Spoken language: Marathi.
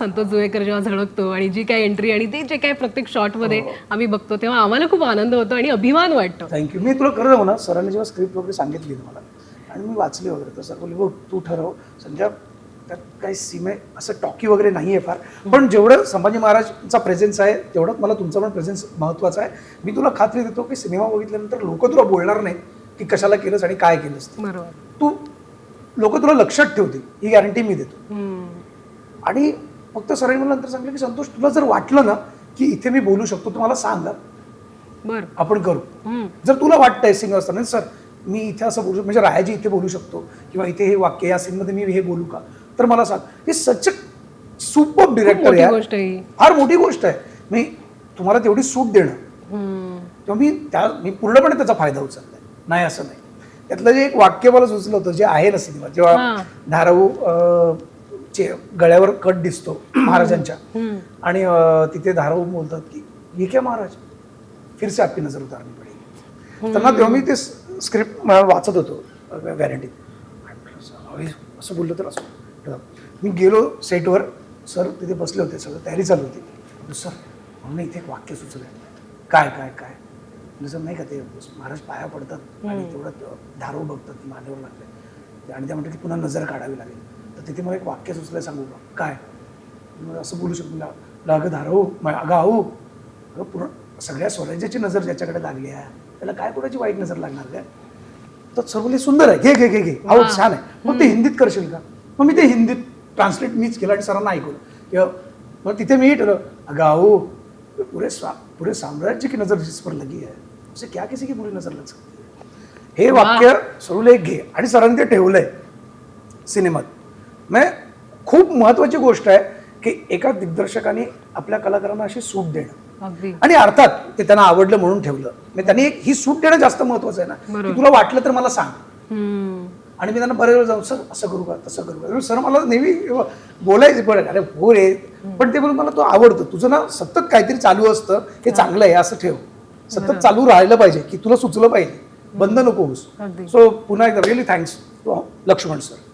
संतोष जुवेकर जेव्हा झळकतो आणि जी काय एंट्री आणि ते जे काय प्रत्येक शॉटमध्ये आम्ही बघतो तेव्हा आम्हाला खूप आनंद होतो आणि अभिमान वाटतो. थँक्यू मी तुला खरं ना सरांनी जेव्हा स्क्रिप्ट वगैरे सांगितली मला आणि मी वाचली वगैरे तर सर बोलले बघ तू ठरव. संध्या त्यात काही सीमे असं टॉकी वगैरे नाही आहे फार. पण जेवढं संभाजी महाराजचा प्रेझेन्स आहे तेवढंच मला तुमचा पण प्रेझेन्स महत्त्वाचा आहे. मी तुला खात्री देतो की सिनेमा बघितल्यानंतर लोक तुला बोलणार नाही की कशाला केलंस आणि काय केलंस. बरोबर. तू लोक तुला लक्षात ठेवतील ही गॅरंटी मी देतो. आणि फक्त सरांनी मला नंतर सांगितलं की संतोष तुला जर वाटलं ना की इथे मी बोलू शकतो तर मला सांग. बरं आपण करू. जर तुला वाटतंय सिंग असताना सर मी इथे असं बोलू म्हणजे रायाजी इथे बोलू शकतो किंवा इथे हे वाक्य या सीनमध्ये मी हे बोलू का तर मला सांग हे सच सुपर डिरेक्टर आहे. फार मोठी गोष्ट आहे मी तुम्हाला तेवढी सूट देणं. तेव्हा मी त्या मी पूर्णपणे त्याचा फायदा उचललाय नाही असं नाही त्यातलं जे एक वाक्य मला सुचलं होतं जे आहे ना सिनेमा जेव्हा. धाराऊ चे गळ्यावर कट दिसतो महाराजांच्या. आणि तिथे धाराऊ बोलतात की ये क्या महाराज? फिर से आपकी नजर उतारनी पडेगी. त्यांना तेव्हा मी ते स्क्रिप्ट वाचत होतो गॅरंटी असं बोललं तर असं. मी गेलो सेटवर सर तिथे बसले होते सगळं तयारी चालू होती. सर म्हणून इथे एक वाक्य सुचलं काय काय काय? सर नाही का ते महाराज पाया पडतात आणि तेवढं धाराऊ बघतात मानेवर लागले. आणि त्या म्हणतात की पुन्हा नजर काढावी लागेल. तिथे मला एक वाक्य सुचलं सांगू का? काय? असं बोलू शकतो ला- ला अगं म- अगं आहो पूर्ण सगळ्या स्वराज्याची नजर ज्याच्याकडे लागली आहे त्याला काय कोणाची वाईट नजर लागणार काय तर सर्वले सुंदर आहे. घे घे घे घे. आहो छान आहे. मग ते हिंदीत करशील का? मग मी ते हिंदीत ट्रान्सलेट मीच केलं आणि सरांना ऐकवलं किंवा मग तिथे मी ठरवलं अगं आहो पुरे स्वा पुरे साम्राज्य की नजर जिस पर लगी है उसे क्या किसी की बुरी नजर लग सकती है हे वाक्य सरुले घे. आणि सरांनी ते ठेवलंय. सिनेमात. म्हणजे खूप महत्वाची गोष्ट आहे की एका दिग्दर्शकाने आपल्या कलाकारांना अशी सूट देणं. आणि अर्थात ते त्यांना आवडलं म्हणून ठेवलं. म्हणजे त्यांनी एक ही सूट देणं जास्त महत्वाचं आहे ना. की तुला वाटलं तर मला सांग. आणि मी त्यांना बरेच वेळ जाऊन सर असं करू का? तसं करू का? सर मला नेहमी बोलायचे पण अरे हो रे. पण ते बोलून मला तो आवडतो. तुझं ना सतत काहीतरी चालू असतं. हे चांगलं आहे असं ठेव. सतत चालू राहिलं पाहिजे की तुला सुचलं पाहिजे. बंद नको सो पुन्हा एकदा रिअली थँक्स लक्ष्मण सर